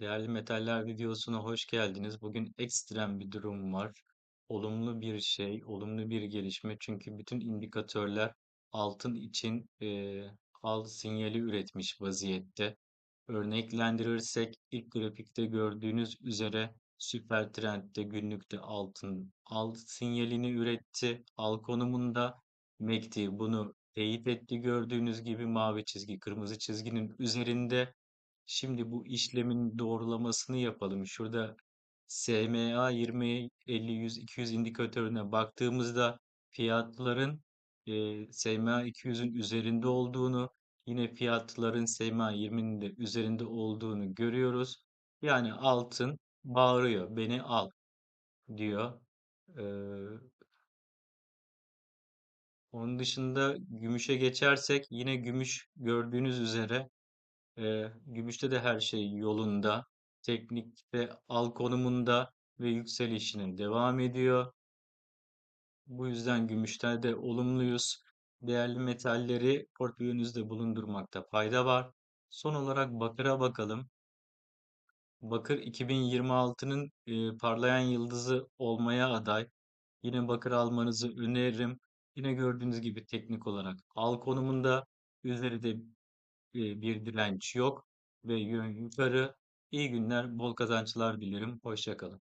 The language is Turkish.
Değerli Metaller videosuna hoş geldiniz. Bugün ekstrem bir durum var. Olumlu bir şey, olumlu bir gelişme. Çünkü bütün indikatörler altın için eee al sinyali üretmiş vaziyette. Örneklendirirsek ilk grafikte gördüğünüz üzere süper trendde günlükte altın al sinyalini üretti. Al konumunda MACD bunu teyit etti. Gördüğünüz gibi mavi çizgi, kırmızı çizginin üzerinde. Şimdi bu işlemin doğrulamasını yapalım. Şurada SMA 20, 50, 100, 200 indikatörüne baktığımızda fiyatların e, SMA 200'ün üzerinde olduğunu, yine fiyatların SMA 20'nin de üzerinde olduğunu görüyoruz. Yani altın bağırıyor, beni al diyor. Ee, onun dışında gümüşe geçersek yine gümüş gördüğünüz üzere Ee, gümüşte de her şey yolunda. Teknikte al konumunda ve yükselişine devam ediyor. Bu yüzden gümüşte de olumluyuz. Değerli metalleri portföyünüzde bulundurmakta fayda var. Son olarak bakıra bakalım. Bakır 2026'nın e, parlayan yıldızı olmaya aday. Yine bakır almanızı öneririm. Yine gördüğünüz gibi teknik olarak al konumunda üzerinde e, bir direnç yok ve yön yukarı. İyi günler, bol kazançlar dilerim. Hoşça kalın.